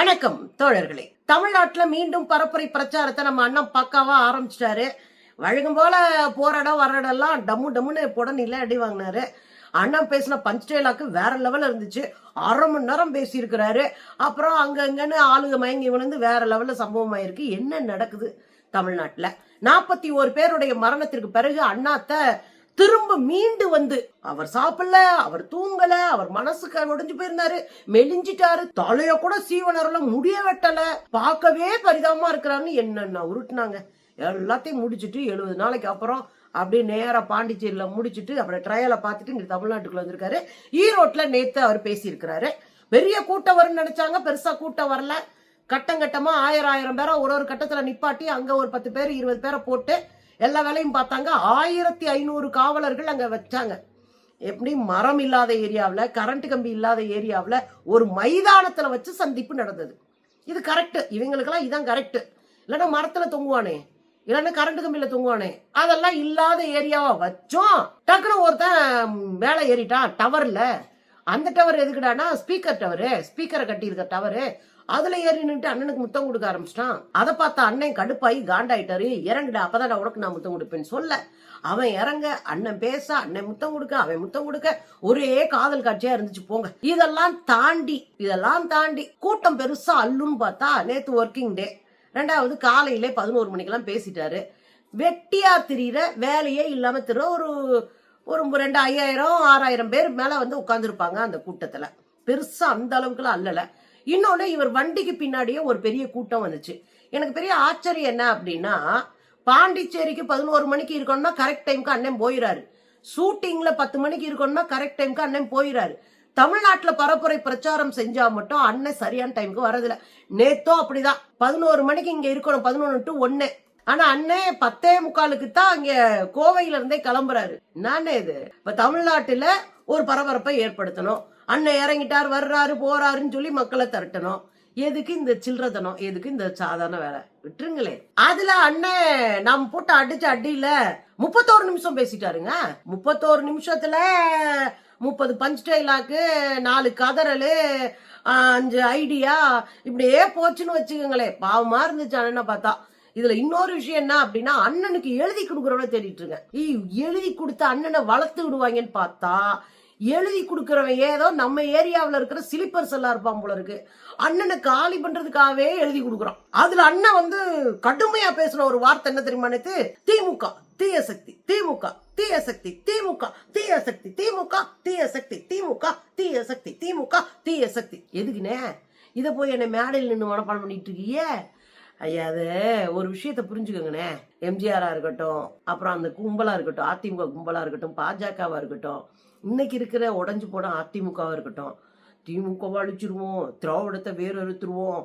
வணக்கம் தோழர்களே. தமிழ்நாட்டுல மீண்டும் பரப்புரை பிரச்சாரத்தை நம்ம அண்ணன் பக்காவா ஆரம்பிச்சிட்டாரு. வழக்கம் போல போற இடம் வர இடம்லாம் டம்மு டம்முன்னு புடனில அடி வாங்கினாரு. அண்ணன் பேசின பஞ்ச் டைலாக்கு வேற லெவலில் இருந்துச்சு. அரை மணி நேரம் பேசியிருக்கிறாரு. அப்புறம் அங்கங்கன்னு ஆளுங்க மயங்கி விழுந்து வேற லெவல்ல சம்பவம் ஆயிருக்கு என்ன நடக்குது தமிழ்நாட்டில்? நாற்பத்தி ஒரு பேருடைய மரணத்திற்கு பிறகு அண்ணாத்த திரும்ப மீண்டு வந்து அவர் சாப்பிடல அவர் தூங்கல அவர் மனசுக்கு ஒடிஞ்சு போயிருந்தாரு மெலிஞ்சிட்டாரு தலைய கூட சீவனர்ல முடிய வெட்டல பார்க்கவே பரிதாபமா இருக்கிறான்னு என்னென்ன உருட்டுனாங்க. எல்லாத்தையும் முடிச்சிட்டு எழுபது நாளைக்கு அப்புறம் அப்படியே நேராக பாண்டிச்சேரியில் முடிச்சுட்டு அப்புறம் ட்ரையலை பார்த்துட்டு இங்க தமிழ்நாட்டுக்குள்ள வந்திருக்காரு. ஈரோட்டில் நேற்று அவர் பேசியிருக்கிறாரு. பெரிய கூட்டம் வரும்னு நினைச்சாங்க பெருசா கூட்டம் வரல. கட்டம் கட்டமா ஆயிரம் ஆயிரம் பேரை ஒரு ஒரு கட்டத்துல நிப்பாட்டி அங்க ஒரு பத்து பேர் இருபது பேரை போட்டு எல்லா வேலையும் பார்த்தாங்க. ஆயிரத்தி ஐநூறு காவலர்கள் அங்கே வச்சாங்க. எப்படி? மரம் இல்லாத ஏரியாவில் கரண்ட் கம்பி இல்லாத ஏரியாவில் ஒரு மைதானத்தில் வச்சு சந்திப்பு நடந்தது. இது கரெக்டு இவங்களுக்கெல்லாம் இதான் கரெக்டு இல்லைன்னா மரத்தில் தொங்குவானே. இல்லைன்னா கரண்ட் கம்பியில் தொங்குவானே. அதெல்லாம் இல்லாத ஏரியாவை வச்சோம். டக்குனு ஒருத்தன் மேலே ஏறிட்டான். டவரில் அந்த டவர் எதுக்குடானா ஸ்பீக்கர் டவரு ஸ்பீக்கரை கட்டியிருக்க டவரு அதுல ஏறி நின்று அண்ணனுக்கு முத்தம் கொடுக்க ஆரம்பிச்சிட்டான். அதை பார்த்த அண்ணன் கடுப்பாயி காண்டாயிட்டாரு. இறங்குடா. அப்பதான் உனக்கு நான் முத்தம் கொடுப்பேன்னு சொல்ல. அவன் இறங்க அண்ணன் பேச அண்ணன் முத்தம் கொடுக்க அவன் முத்தம் கொடுக்க ஒரே காதல் காட்சியா இருந்துச்சு. போங்க. இதெல்லாம் தாண்டி இதெல்லாம் தாண்டி கூட்டம் பெருசா அல்லுன்னு பார்த்தா நேத்து ஒர்க்கிங் டே ரெண்டாவது காலையிலே பதினோரு மணிக்கெல்லாம் பேசிட்டாரு. வெட்டியா திரியிற வேலையே இல்லாம திரு ஒரு ஒரு ரெண்டு ஐயாயிரம் ஆறாயிரம் பேர் மேல வந்து உட்காந்துருப்பாங்க அந்த கூட்டத்துல. பெருசா அந்த அளவுக்குலாம் அல்லல இன்னொன்று இவர் வண்டிக்கு பின்னாடியே ஒரு பெரிய கூட்டம் வந்துச்சு. எனக்கு பெரிய ஆச்சரியம் என்ன அப்படின்னா பாண்டிச்சேரிக்கு பதினோரு மணிக்கு இருக்கணும்னா கரெக்ட் டைமுக்கு அண்ணன் போயிறாரு. ஷூட்டிங்ல பத்து மணிக்கு இருக்கணும்னா கரெக்ட் டைமுக்கு அண்ணன் போயிறாரு. தமிழ்நாட்டில் பரப்புரை பிரச்சாரம் செஞ்சா மட்டும் அண்ணன் சரியான டைம்க்கு வரதில்ல நேத்தோ அப்படிதான். பதினோரு மணிக்கு இங்க இருக்கணும் பதினொன்று டு ஒன்னு ஆனா அண்ணே பத்தே முக்காலுக்கு தான் அங்க கோவையில இருந்தே கிளம்புறாரு. என்னன்னு இது? இப்ப தமிழ்நாட்டுல ஒரு பரபரப்பை ஏற்படுத்தணும். அண்ணன் இறங்கிட்டார் வர்றாரு போறாருன்னு சொல்லி மக்களை திரட்டணும். எதுக்கு இந்த சில்லறதனம் எதுக்கு இந்த சாதாரண வேலை? விட்டுருங்களே. அதுல அண்ணன் நாம் போட்டு அடிச்ச அடியில முப்பத்தோரு நிமிஷம் பேசிட்டாருங்க. முப்பத்தோரு நிமிஷத்துல முப்பது பஞ்ச் டைலாக்கு நாலு கதறலு அஞ்சு ஐடியா இப்படியே போச்சுன்னு வச்சுக்கோங்களேன் பாவமா இருந்துச்சு அண்ணனை பார்த்தா. இதுல இன்னொரு விஷயம் என்ன அப்படின்னா அண்ணனுக்கு எழுதி கொடுக்குறவன தேடிட்டு இருக்கேன். ஈ, எழுதி கொடுத்த அண்ணனை வளர்த்து விடுவாங்கன்னு பார்த்தா எழுதி கொடுக்குறவன் ஏதோ நம்ம ஏரியாவில் இருக்கிற சிலிப்பர்ஸ் எல்லாம் இருப்பான் போல இருக்கு. அண்ணனை காலி பண்றதுக்காகவே எழுதி கொடுக்குறான். அதுல அண்ணன் வந்து கடுமையா பேசின ஒரு வார்த்தை என்ன தெரியுமா நேத்து? திமுக தீய சக்தி திமுக தீய சக்தி திமுக தீய சக்தி திமுக தீய சக்தி திமுக தீய சக்தி திமுக தீய சக்தி. எதுக்குண்ணே? இதை போய் என்னை மேடையில் நின்று மனப்பாடம் பண்ணிட்டு இருக்கியே? ஐயா அது ஒரு விஷயத்த புரிஞ்சுக்கோங்கண்ணே. எம்ஜிஆராக இருக்கட்டும் அப்புறம் அந்த கும்பலாக இருக்கட்டும் அதிமுக கும்பலாக இருக்கட்டும் பாஜகவாக இருக்கட்டும் இன்னைக்கு இருக்கிற உடஞ்சி போன அதிமுகவாக இருக்கட்டும் திமுகவை அழிச்சிருவோம் திராவிடத்தை வேறு அறுத்துருவோம்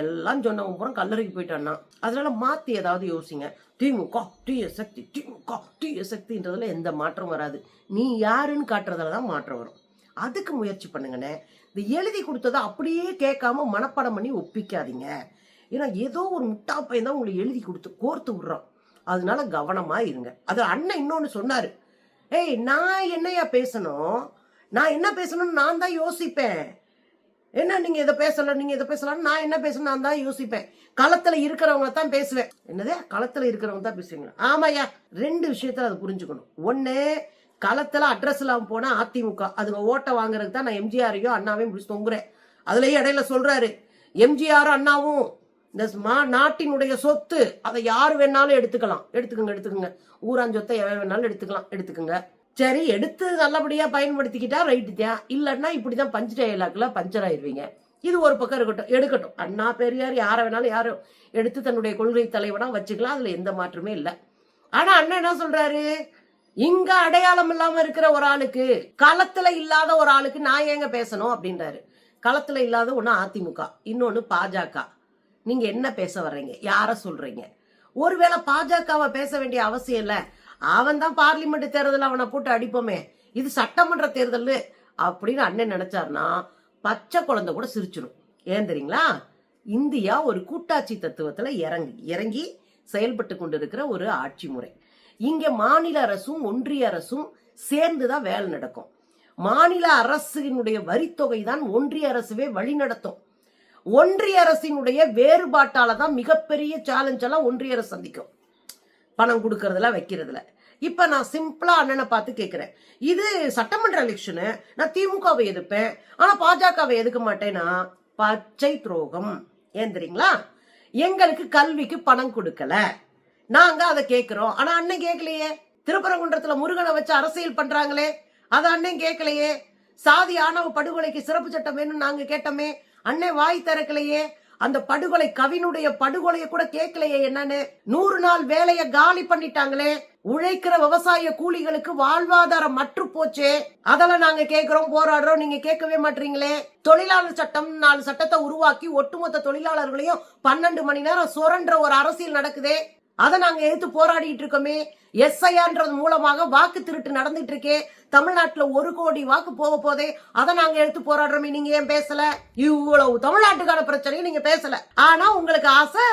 எல்லாம் சொன்னவங்க பூரா கல்லறைக்கு போயிட்டான்னா அதனால மாற்றி ஏதாவது யோசிங்க. திமுக தீய சக்தி திமுக தீய சக்தின்றதுல எந்த மாற்றம் வராது. நீ யாருன்னு காட்டுறதுல தான் மாற்றம் வரும். அதுக்கு முயற்சி பண்ணுங்கண்ணே. இந்த எழுதி கொடுத்ததை அப்படியே கேட்காம மனப்பாடம் பண்ணி ஒப்பிக்காதீங்க. ஏன்னா ஏதோ ஒரு முட்டா பையன் தான் உங்களுக்கு எழுதி கொடுத்து கோர்த்து விடுறான். அதனால கவனமாக இருங்க. அது அண்ணன் இன்னொன்று சொன்னார். ஏய் நான் என்னையா பேசணும்? நான் என்ன பேசணும்னு நான் தான் யோசிப்பேன். என்ன நீங்க இதை பேசல நீங்க இதை பேசலாம் நான் என்ன பேசணும் நான் தான் யோசிப்பேன். களத்துல இருக்கிறவங்க தான் பேசுவேன். என்னது? களத்துல இருக்கிறவங்க தான் பேசுவீங்களா? ஆமாய்யா ரெண்டு விஷயத்துல அதை புரிஞ்சுக்கணும். ஒன்று களத்துல அட்ரஸ் இல்லாம போனா அதிமுக. அதுங்க ஓட்டை வாங்குறதுக்கு தான் நான் எம்ஜிஆரையும் அண்ணாவையும் பிடிச்சி தொங்குறேன். அதுலேயும் இடையில சொல்றாரு எம்ஜிஆரும் அண்ணாவும் இந்த மா நாட்டினுடைய சொத்து அதை யார் வேணாலும் எடுத்துக்கலாம். எடுத்துக்கோங்க எடுத்துக்கோங்க. ஊராஞ்சொத்தை எவன் வேணாலும் எடுத்துக்கலாம் எடுத்துக்கோங்க. சரி எடுத்து நல்லபடியா பயன்படுத்திக்கிட்டா ரைட்டு தான் இல்லைன்னா இப்படிதான் பஞ்சு ஐலாக்கில் பஞ்சர் ஆயிருவீங்க. இது ஒரு பக்கம் இருக்கட்டும் எடுக்கட்டும். அண்ணா பெரியார் யாரை வேணாலும் யாரும் எடுத்து தன்னுடைய கொள்கை தலைவனா வச்சுக்கலாம். அதுல எந்த மாற்றமே இல்லை. ஆனா அண்ணன் என்ன சொல்றாரு? இங்க அடையாளம் இல்லாம இருக்கிற ஒரு ஆளுக்கு களத்துல இல்லாத ஒரு ஆளுக்கு நான் ஏங்க பேசணும் அப்படின்றாரு. களத்துல இல்லாத ஒன்னு அதிமுக இன்னொன்னு பாஜக. நீங்க என்ன பேச வர்றீங்க? யார சொல்றீங்க? ஒருவேளை பாஜகவை பேச வேண்டிய அவசியம் இல்ல. அவன் தான் பார்லிமெண்ட் தேர்தல் அவனை போட்டு அடிப்போமே. இது சட்டமன்ற தேர்தல் அப்படின்னு அண்ணன் நினைச்சாருன்னா பச்சை குழந்தை கூட சிரிச்சிடும் ஏன் தெரியுங்களா? இந்தியா ஒரு கூட்டாட்சி தத்துவத்துல இறங்கி இறங்கி செயல்பட்டு கொண்டிருக்கிற ஒரு ஆட்சி முறை. இங்க மாநில அரசும் ஒன்றிய அரசும் சேர்ந்துதான் வேலை நடக்கும். மாநில அரசினுடைய வரித்தொகை தான் ஒன்றிய அரசுவே வழி நடத்தும் ஒன்றிய அரசினுடைய வேறுபாட்டால தான் மிகப்பெரிய சேலஞ்ச் எல்லாம் ஒன்றிய அரசு சந்திக்கும். பணம் கொடுக்கறதுல வைக்கிறதுல. இப்ப நான் சிம்பிளா அண்ணனை பார்த்து கேட்கிறேன் இது சட்டமன்ற எலெக்ஷனு நான் திமுகவை எதிர்ப்பேன். ஆனா பாஜகவை எதுக்க மாட்டேன்னா பச்சை துரோகம். ஏன் தெரியுங்களா? எங்களுக்கு கல்விக்கு பணம் கொடுக்கல. நாங்க அதை கேட்கிறோம் ஆனா அண்ணன் கேட்கலையே திருப்பரங்குன்றத்துல முருகனை வச்சு அரசியல் பண்றாங்களே. அதை அண்ணன் கேட்கலையே சாதி ஆணவ படுகொலைக்கு சிறப்பு சட்டம் வேணும்னு நாங்க கேட்டோமே. அண்ணன் வாய் திறக்கலையே. அந்த படுகொலை கவினுடைய படுகொலைய கூட கேட்கலையே என்னன்னு. நூறு நாள் வேலைய காலி பண்ணிட்டாங்களே. உழைக்கிற விவசாய கூலிகளுக்கு வாழ்வாதாரம் மற்று போச்சே. அதெல்லாம் நாங்க கேக்குறோம் போராடுறோம் நீங்க கேட்கவே மாட்டீங்களே. தொழிலாளர் சட்டம் நாலு சட்டத்தை உருவாக்கி ஒட்டுமொத்த தொழிலாளர்களையும் பன்னெண்டு மணி நேரம் சுரன்ற ஒரு அரசியல் நடக்குதே. அதை நாங்க எதிர்த்து போராடிட்டு இருக்கோமே. எஸ்ஐஆர்ன்றது மூலமாக வாக்கு திருட்டு நடந்துட்டு இருக்கே. தமிழ்நாட்டுல ஒரு கோடி வாக்கு போக போதே அதை நாங்க எடுத்து போராடுறோமே. நீங்க ஏன் பேசல? இவ்வளவு தமிழ்நாட்டுக்கான பிரச்சனையும் நீங்க பேசல. ஆனா உங்களுக்கு ஆசை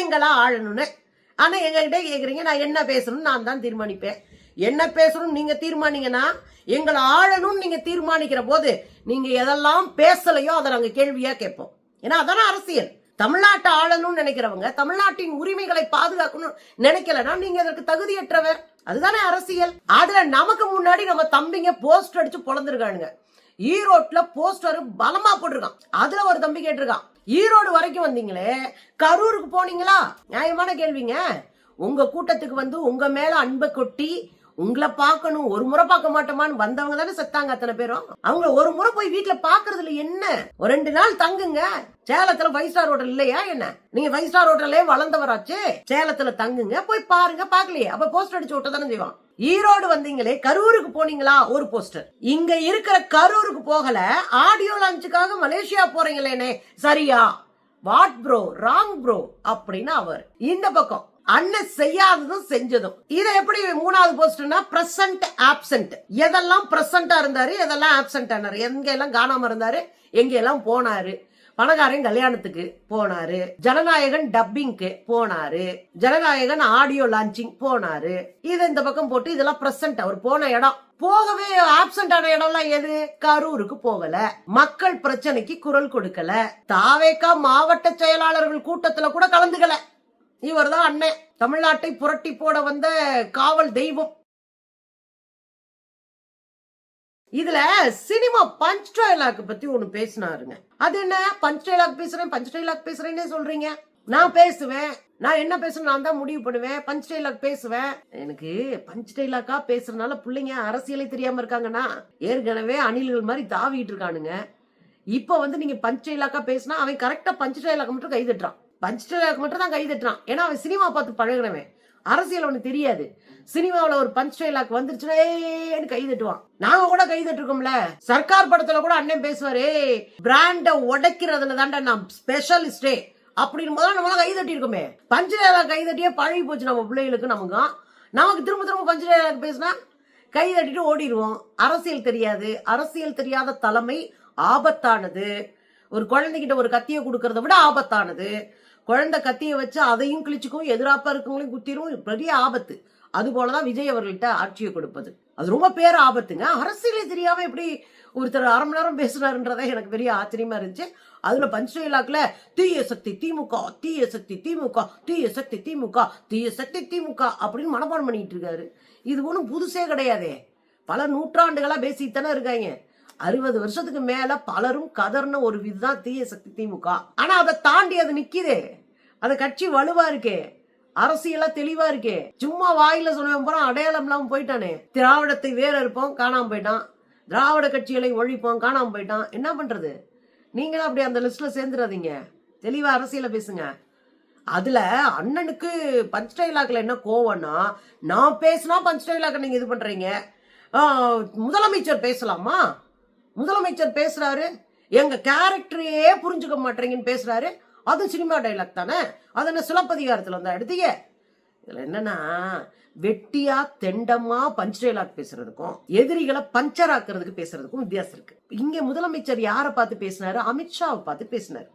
எங்களா ஆளணும்னு. ஆனா எங்ககிட்ட கேக்குறீங்க நான் என்ன பேசணும்னு நான் தான் தீர்மானிப்பேன். என்ன பேசணும் நீங்க தீர்மானிங்கன்னா எங்களை ஆளணும்னு நீங்க தீர்மானிக்கிற போது நீங்க எதெல்லாம் பேசலையோ அதை நாங்க கேள்வியா கேட்போம். ஏன்னா அதான அரசியல். தமிழ்நாட்டை ஆளணும்னு நினைக்கிறவங்க தமிழ்நாட்டின் உரிமைகளை பாதுகாக்கணும் நினைக்கலன்னா நீங்க அதற்கு தகுதியற்றவர். அதுதானே அரசியல். அதுல நமக்கு முன்னாடி நம்ம தம்பிங்க போஸ்ட் அடிச்சு பொழந்திருக்கானுங்க. ஈரோட்ல போஸ்டர் பலமா போட்டிருக்கான். அதுல ஒரு தம்பி கேட்டிருக்கான். ஈரோடு வரைக்கும் வந்தீங்களே கரூருக்கு போனீங்களா? நியாயமான கேள்விங்க. உங்க கூட்டத்துக்கு வந்து உங்க மேல அன்பை கொட்டி உங்களை பார்க்கணும் ஒரு முறை பார்க்க மாட்டோமான்னு வந்தவங்க தானே செத்தாங்க அத்தனை பேரும். அவங்க ஒரு முறை போய் வீட்டுல பாக்குறதுல என்ன? ஒரு ரெண்டு நாள் தங்குங்க. சேலத்துல ஃபைவ் ஸ்டார் ஹோட்டல் இல்லையா என்ன? நீங்க ஃபைவ் ஸ்டார் ஹோட்டல்லே வளர்ந்தவராச்சு. சேலத்துல தங்குங்க போய் பாருங்க பாக்கலையே அப்ப போஸ்டர் அடிச்சு விட்ட தானே செய்வான். ஈரோடு வந்தீங்களே கரூருக்கு போனீங்களா? ஒரு போஸ்டர் இங்க இருக்கிற கரூருக்கு போகல ஆடியோ லான்ச்சுக்காக மலேசியா போறீங்களேனே. சரியா? வாட் ப்ரோ ராங் ப்ரோ அப்படின்னு அவர். இந்த பக்கம். அண்ணன் செய்யாததும் செஞ்சதும். இதை எப்படி மூணாவது போஸ்ட்னா பிரசன்ட் ஆப்சன்ட் எதெல்லாம் பிரசன்டா இருந்தாரு எதெல்லாம் ஆப்சன்ட் ஆனாரு எங்க எல்லாம் காணாம இருந்தாரு எங்க எல்லாம் போனாரு. பணக்காரன் கல்யாணத்துக்கு போனாரு. ஜனநாயகன் டப்பிங்க்கு போனாரு. ஜனநாயகன் ஆடியோ லான்ச்சிங் போனாரு. இது இந்த பக்கம் போட்டு இதெல்லாம் பிரசன்ட் அவர் போன இடம். போகவே ஆப்சென்ட் ஆன இடம்லாம் எது? கரூருக்கு போகல. மக்கள் பிரச்சனைக்கு குரல் கொடுக்கல. தாவேக்கா மாவட்ட செயலாளர்கள் கூட்டத்துல கூட கலந்துக்கல. இவர் தான் அண்ணன். தமிழ்நாட்டை புரட்டி போட வந்த காவல் தெய்வம். இதுல சினிமா பஞ்ச் டைலாக் பத்தி ஒண்ணு பேசினாருங்க. அது என்ன? பஞ்ச் டைலாக் பேசுறேன் பஞ்ச் டைலாக் பேசுறேன்னே சொல்றீங்க. நான் பேசுவேன். நான் என்ன பேசணும்? நான் தான் முடிவு பண்ணுவேன். பஞ்ச் டைலாக் பேசுவேன். எனக்கு பஞ்ச் டைலாக்கா பேசுறதுனால பிள்ளைங்க அரசியலே தெரியாம இருக்காங்கன்னா ஏற்கனவே அணில்கள் மாதிரி தாவிட்டு இருக்கானுங்க. இப்போ வந்து நீங்க பஞ்ச் டைலாக்கா பேசினா அவன் கரெக்டா பஞ்ச் டைலாக் மட்டும் கைதட்டுறான். தட்டுறான் மட்டும் தான் கை தட்டுறான். ஏன்னா அவன் சினிமா பார்த்து பழகுனவன் அரசியல் ஒன்று தெரியாது. சினிமாவில் ஒரு பஞ்ச் டைலாக் வந்துருச்சுன்னா ஏன்னு கை தட்டுவான். நாங்க கூட கை தட்டுருக்கோம்ல. சர்க்கார் படத்துல கூட அண்ணன் பேசுவாரு பிராண்டை உடைக்கிறதுல தாண்டா நான் ஸ்பெஷலிஸ்டே அப்படின்னு போது நம்மளாம் கை தட்டிருக்கோமே பஞ்ச் டைலாக் கை தட்டியே பழகி போச்சு நம்ம பிள்ளைகளுக்கு நமக்கும் நமக்கு திரும்ப திரும்ப பஞ்ச் டைலாக் பேசினா கை தட்டிட்டு ஓடிடுவோம். அரசியல் தெரியாது. அரசியல் தெரியாத தலைமை ஆபத்தானது. ஒரு குழந்தைகிட்ட ஒரு கத்தியை கொடுக்கறத விட ஆபத்தானது. குழந்தை கத்தியை வச்சு அதையும் கிழிச்சுக்கும் எதிராப்பா இருக்கவங்களையும் குத்திரும் பெரிய ஆபத்து. அது போலதான் விஜய் அவர்கள்ட்ட ஆட்சியை கொடுப்பது. அது ரொம்ப பேர் ஆபத்துங்க. அரசியலே தெரியாம எப்படி ஒருத்தர் அரை மணி நேரம் பேசுறாருன்றதே எனக்கு பெரிய ஆச்சரியமா இருந்துச்சு. அதுல பஞ்சலாக்ல தீய சக்தி திமுக தீய சக்தி திமுக தீய சக்தி திமுக தீய சக்தி திமுக அப்படின்னு மனப்பாடம் பண்ணிட்டு இருக்காரு. இது ஒன்றும் புதுசே கிடையாதே. பல நூற்றாண்டுகளா பேசித்தானே இருக்காங்க. அறுபது வருஷத்துக்கு மேல பலரும் கதர்ன ஒரு இதுதான் தீய சக்தி திமுக. ஆனா அதை தாண்டி அது நிக்குதே. அது கட்சி வலுவா இருக்கே. அரசியலா தெளிவா இருக்கே. சும்மா வாயில சொன்னவன் போறான் அடையாளம் இல்லாம போயிட்டானே. திராவிடத்தை வேற இருப்போம் காணாம போயிட்டான். திராவிட கட்சிகளை ஒழிப்போம் காணாம போயிட்டான். என்ன பண்றது? நீங்களும் அப்படி அந்த லிஸ்ட்ல சேர்ந்துடாதீங்க தெளிவா அரசியல பேசுங்க. அதுல அண்ணனுக்கு பஞ்ச் டைலாக்ல என்ன கோவம்னா நான் பேசினா பஞ்ச் டைலாக் நீங்க இது பண்றீங்க. முதலமைச்சர் பேசலாமா? முதலமைச்சர் பேசுறாரு. எங்க கேரக்டரையே புரிஞ்சுக்க மாட்டேங்கன்னு பேசுறாரு. அது சினிமா டைலாக் தானே? அது என்ன சிலப்பதிகாரத்துல வந்தா எடுத்தீங்க? இதுல என்னன்னா வெட்டியா தெண்டமா பஞ்ச் டைலாக் பேசுறதுக்கும் எதிரிகளை பஞ்சர் ஆக்குறதுக்கு பேசுறதுக்கும் வித்தியாசம் இருக்கு. இங்க முதலமைச்சர் யாரை பார்த்து பேசினாரு? அமித்ஷாவை பார்த்து பேசினாரு.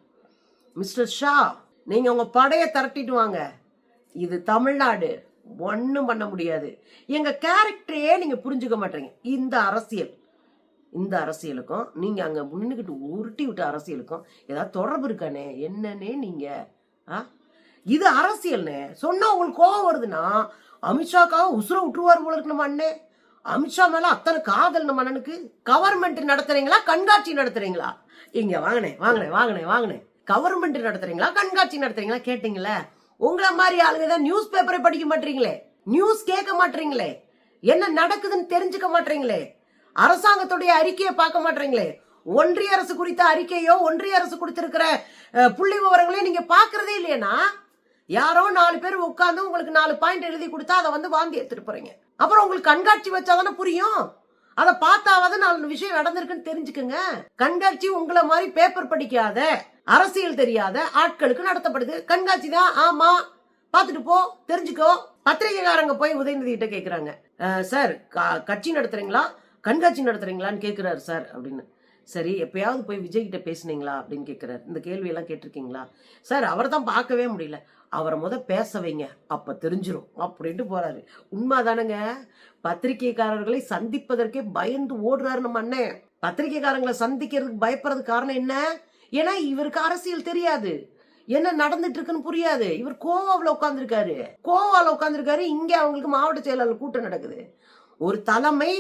மிஸ்டர் ஷா நீங்க உங்க படையை திரட்டிட்டு வாங்க. இது தமிழ்நாடு. ஒன்றும் பண்ண முடியாது. எங்க கேரக்டரையே நீங்க புரிஞ்சுக்க மாட்டீங்க இந்த அரசியல். இந்த அரசியலுக்கும் நீங்கள் அங்கே முன்னுக்கிட்டு உருட்டி விட்ட அரசியலுக்கும் ஏதாவது தொடர்பு இருக்கானே? என்னன்னே நீங்கள் ஆ? இது அரசியல்னு சொன்னால் உங்களுக்கு கோவம் வருதுன்னா அமித்ஷாக்காக உசுர விட்டுருவார் போல இருக்கு நம்ம அண்ணே. அமித்ஷா மேலே அத்தனை காதல் நம்ம அண்ணனுக்கு கவர்மெண்ட் நடத்துறீங்களா கண்காட்சி நடத்துறீங்களா? இங்கே வாங்கினே வாங்கினே வாங்கினே வாங்கினேன் கவர்மெண்ட் நடத்துறீங்களா கண்காட்சி நடத்துறீங்களா கேட்டீங்களே உங்களை மாதிரி ஆளுங்க தான் நியூஸ் பேப்பரை படிக்க மாட்டீங்களே? நியூஸ் கேட்க மாட்டீங்களே? என்ன நடக்குதுன்னு தெரிஞ்சுக்க மாட்டீங்களே? அரசாங்கத்துடைய அறிக்கையை பார்க்க மாட்டீங்களே? ஒன்றிய அரசு குறித்த அறிக்கையோ ஒன்றிய அரசு கொடுத்திருக்கிற புள்ளி விவரங்களையும் நீங்க பாக்குறதே இல்லையனா யாரோ நாலு பேர் உட்கார்ந்து உங்களுக்கு நாலு பாயிண்ட் எழுதி கொடுத்தா அதை வந்து வாந்தி எடுத்துட்டு போறீங்க. அப்புறம் உங்களுக்கு கண்காட்சி வச்சாதானே புரியும்? அதை பார்த்தாவது நாலு விஷயம் நடந்திருக்குன்னு தெரிஞ்சுக்குங்க. கண்காட்சி உங்களை மாதிரி பேப்பர் படிக்காத அரசியல் தெரியாத ஆட்களுக்கு நடத்தப்படுது. கண்காட்சி தான் ஆமா. பார்த்துட்டு போ தெரிஞ்சுக்கோ. பத்திரிகைக்காரங்க போய் உதயநிதி கிட்ட கேக்குறாங்க சார் கட்சி நடத்துறீங்களா? கண்காட்சி நடத்துறீங்களான்னு கேட்குறாரு சார் அப்படின்னு. சரி எப்பயாவது போய் விஜய் கிட்ட பேசுனீங்களா அப்படின்னு கேட்குறாரு இந்த கேள்வியெல்லாம் கேட்டிருக்கீங்களா? சார் அவர் தான் பார்க்கவே முடியல. அவரை முத பேச வைங்க அப்போ தெரிஞ்சிரும் அப்படின்ட்டு போறாரு. உண்மைதானங்க. பத்திரிகைக்காரர்களை சந்திப்பதற்கே பயந்து ஓடுறாரு நம்ம அண்ணன். பத்திரிகைக்காரங்களை சந்திக்கிறதுக்கு பயப்படுறதுக்கு காரணம் என்ன? ஏன்னா இவருக்கு அரசியல் தெரியாது. என்ன நடந்துட்டு இருக்குன்னு புரியாது. இவர் கோவாவில் உட்காந்துருக்காரு கோவாவில் உட்காந்துருக்காரு இங்கே அவங்களுக்கு மாவட்ட செயலாளர் கூட்டம் நடக்குது. ஒரு தலைமை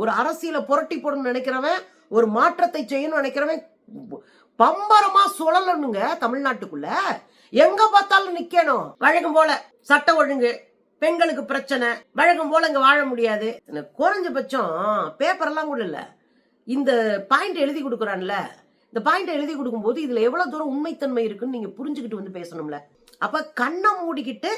ஒரு அரசியலை புரட்டி போடணும்னு நினைக்கிறவன் ஒரு மாற்றத்தை செய்யணும்னு நினைக்கிறவன் பம்பரமா சுழலணுங்க தமிழ்நாட்டுக்குள்ள. எங்க பார்த்தாலும் நிக்கணும். வழக்கம் போல சட்ட ஒழுங்கு பெண்களுக்கு பிரச்சனை வழக்கம் போல இங்க வாழ முடியாது. இந்த குறைஞ்சபட்சம் பேப்பர் எல்லாம் கூட இல்ல. இந்த பாயிண்ட் எழுதி கொடுக்குறான்ல. இந்த பாயிண்ட் எழுதி கொடுக்கும்போது இதுல எவ்வளவு தூரம் உண்மைத்தன்மை இருக்குன்னு நீங்க புரிஞ்சுக்கிட்டு வந்து பேசணும்ல. அப்ப கண்ணை மூடிக்கிட்டு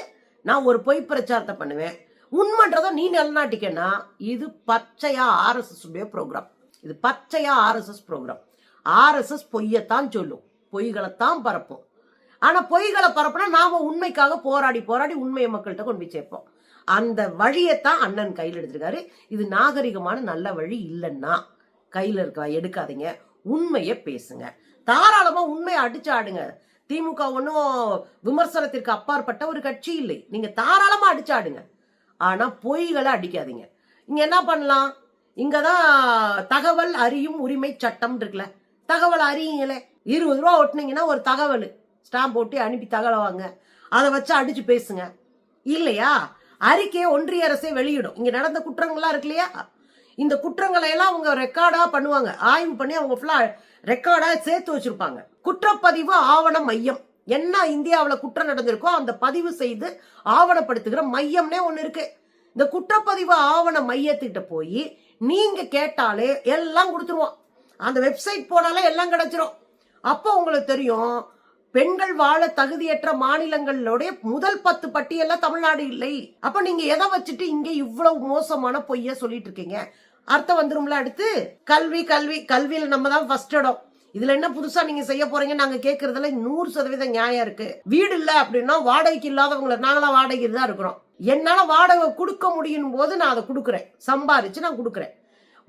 நான் ஒரு பொய் பிரச்சாரத்தை பண்ணுவேன். உண்மைன்றதை நீ நிலநாட்டிக்கன்னா இது பச்சையா ஆர்எஸ்எஸ் உடைய ப்ரோக்ராம் இது பச்சையா ஆர்எஸ்எஸ் ப்ரோக்ராம் ஆர்எஸ்எஸ் பொய்யத்தான் சொல்லும். பொய்களைத்தான் பரப்பும். ஆனால் பொய்களை பரப்புனா நாம உண்மைக்காக போராடி போராடி உண்மையை மக்கள்கிட்ட கொண்டு போய் சேர்ப்போம். அந்த வழியைத்தான் அண்ணன் கையில் எடுத்திருக்காரு. இது நாகரிகமான நல்ல வழி இல்லைன்னா கையில் இருக்க எடுக்காதீங்க. உண்மையை பேசுங்க. தாராளமாக உண்மையை அடிச்சு ஆடுங்க. திமுக ஒன்றும் விமர்சனத்திற்கு அப்பாற்பட்ட ஒரு கட்சி இல்லை. நீங்கள் தாராளமாக அடிச்சு ஆனால் பொய்களை அடிக்காதீங்க. இங்கே என்ன பண்ணலாம்? இங்கே தான் தகவல் அறியும் உரிமை சட்டம் இருக்குல்ல. தகவல் அறியுங்களே. இருபது ரூபா ஒட்டினீங்கன்னா ஒரு தகவல். ஸ்டாம்ப் போட்டு அனுப்பி தகவலை வாங்க. அதை வச்சு அடிச்சு பேசுங்க. இல்லையா? அறிக்கையை ஒன்றிய அரசே வெளியிடும். இங்கே நடந்த குற்றங்கள்லாம் இருக்கு இல்லையா? இந்த குற்றங்களை எல்லாம் அவங்க ரெக்கார்டாக பண்ணுவாங்க. ஆய்வு பண்ணி அவங்க ஃபுல்லாக ரெக்கார்டாக சேர்த்து வச்சுருப்பாங்க. குற்றப்பதிவு ஆவண மையம். என்ன இந்தியாவில் குற்றம் நடந்திருக்கோ அந்த பதிவு செய்து ஆவணப்படுத்துகிற மையம்னே ஒன்று இருக்கு. இந்த குற்றப்பதிவு ஆவண மையத்துக்கிட்ட போய் நீங்க கேட்டாலே எல்லாம் கொடுத்துருவோம். அந்த வெப்சைட் போனாலே எல்லாம் கிடைச்சிரும். அப்போ உங்களுக்கு தெரியும் பெண்கள் வாழ தகுதியற்ற மாநிலங்களுடைய முதல் பத்து பட்டியல்ல தமிழ்நாடு இல்லை. அப்ப நீங்க எதை வச்சுட்டு இங்க இவ்வளவு மோசமான பொய்ய சொல்லிட்டு இருக்கீங்க? அர்த்தம் வந்துரும்ல அடுத்து? கல்வி கல்வி. கல்வியில நம்ம தான் ஃபர்ஸ்ட் இடம். இதுல என்ன புதுசா நீங்க செய்ய போறீங்க நாங்க கேக்குறதுல நூறு சதவீதம் நியாயம் இருக்கு. வீடு இல்ல அப்படின்னா வாடகைக்கு இல்லாதவங்கள நாங்களாம் வாடகைக்கு தான் இருக்கிறோம். என்னால வாடகை கொடுக்க முடியும் போது நான் அதை கொடுக்குறேன். சம்பாரிச்சு நான் கொடுக்குறேன்.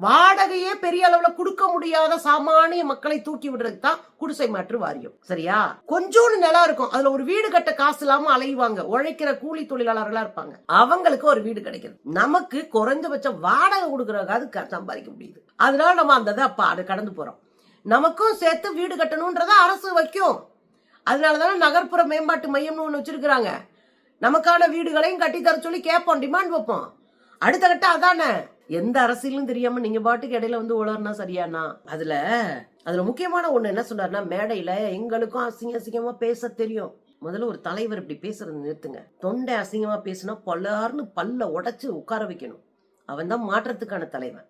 வாடகையே பெரிய அளவுல கொடுக்க முடியாத சாமானிய மக்களை தூக்கி விடுறதுக்கு தான் குடிசை மாற்று வாரியம். சரியா? கொஞ்சோண்டு நிலம் இருக்கும். அதுல ஒரு வீடு கட்ட காசு இல்லாம அலைவாங்க உழைக்கிற கூலி தொழிலாளர்களா இருப்பாங்க. அவங்களுக்கு ஒரு வீடு கிடைக்குது. நமக்கு குறைஞ்சபட்சம் வாடகை கொடுக்கறதுக்காவது க- சம்பாதிக்க முடியுது. அதனால நம்ம அந்த இதை அப்ப அது கடந்து போறோம். நமக்கும் சேர்த்து வீடு கட்டணுன்றத அரசு வைக்கும். அதனாலதானே நகர்ப்புற மேம்பாட்டு மையம்னு ஒன்று வச்சிருக்கிறாங்க. நமக்கான வீடுகளையும் கட்டித்தர சொல்லி கேட்போம் டிமாண்ட் வைப்போம். அடுத்த கட்டம் அதானே? எந்த அரசியலும் தெரியாம நீங்க பாட்டுக்கு இடையில வந்து உளர்னா சரியானா? அதுல அதுல முக்கியமான ஒண்ணு என்ன சொன்னாருன்னா மேடையில எங்களுக்கும் அசிங்க அசிங்கமா பேச தெரியும். முதல்ல ஒரு தலைவர் இப்படி பேசுறது நிறுத்துங்க. தொண்டை அசிங்கமா பேசினா பல்லார்னு பல்ல உடைச்சு உட்கார வைக்கணும். அவன் தான் மாற்றத்துக்கான தலைவன்.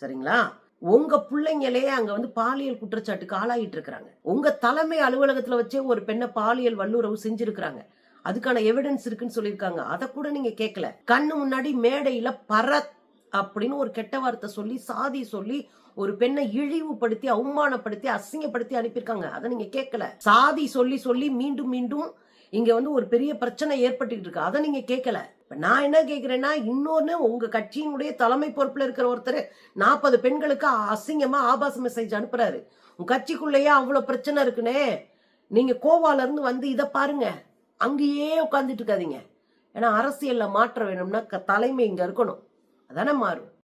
சரிங்களா? உங்க பிள்ளைங்களே அங்க வந்து பாலியல் குற்றச்சாட்டுக்கு ஆளாயிட்டு இருக்கிறாங்க. உங்க தலைமை அலுவலகத்துல வச்சே ஒரு பெண்ணை பாலியல் வல்லுறவு செஞ்சிருக்கிறாங்க. அதுக்கான எவிடன்ஸ் இருக்குன்னு சொல்லியிருக்காங்க. அதை கூட நீங்க கேட்கல கண்ணு முன்னாடி மேடையில பரத் அப்படின்னு ஒரு கெட்ட வார்த்தை சொல்லி சாதி சொல்லி ஒரு பெண்ணை இழிவுபடுத்தி அவமானப்படுத்தி அசிங்கப்படுத்தி அனுப்பியிருக்காங்க. அதை நீங்க கேட்கல சாதி சொல்லி சொல்லி மீண்டும் மீண்டும் இங்க வந்து ஒரு பெரிய பிரச்சனை ஏற்பட்டுட்டு இருக்கு. அதை நீங்க கேட்கல. இப்போ நான் என்ன கேட்குறேன்னா இன்னொன்று உங்கள் கட்சியினுடைய தலைமை பொறுப்பில் இருக்கிற ஒருத்தர் நாற்பது பெண்களுக்கு அசிங்கமாக ஆபாச மெசேஜ் அனுப்புகிறாரு உங்கள் கட்சிக்குள்ளேயே அவ்வளோ பிரச்சனை இருக்குனே. நீங்கள் கோவாலேருந்து வந்து இதை பாருங்க. அங்கேயே உட்காந்துட்டு இருக்காதீங்க. ஏன்னா அரசியலில் மாற்றம் வேணும்னா க- தலைமை இங்கே இருக்கணும். அதானே மாறும்.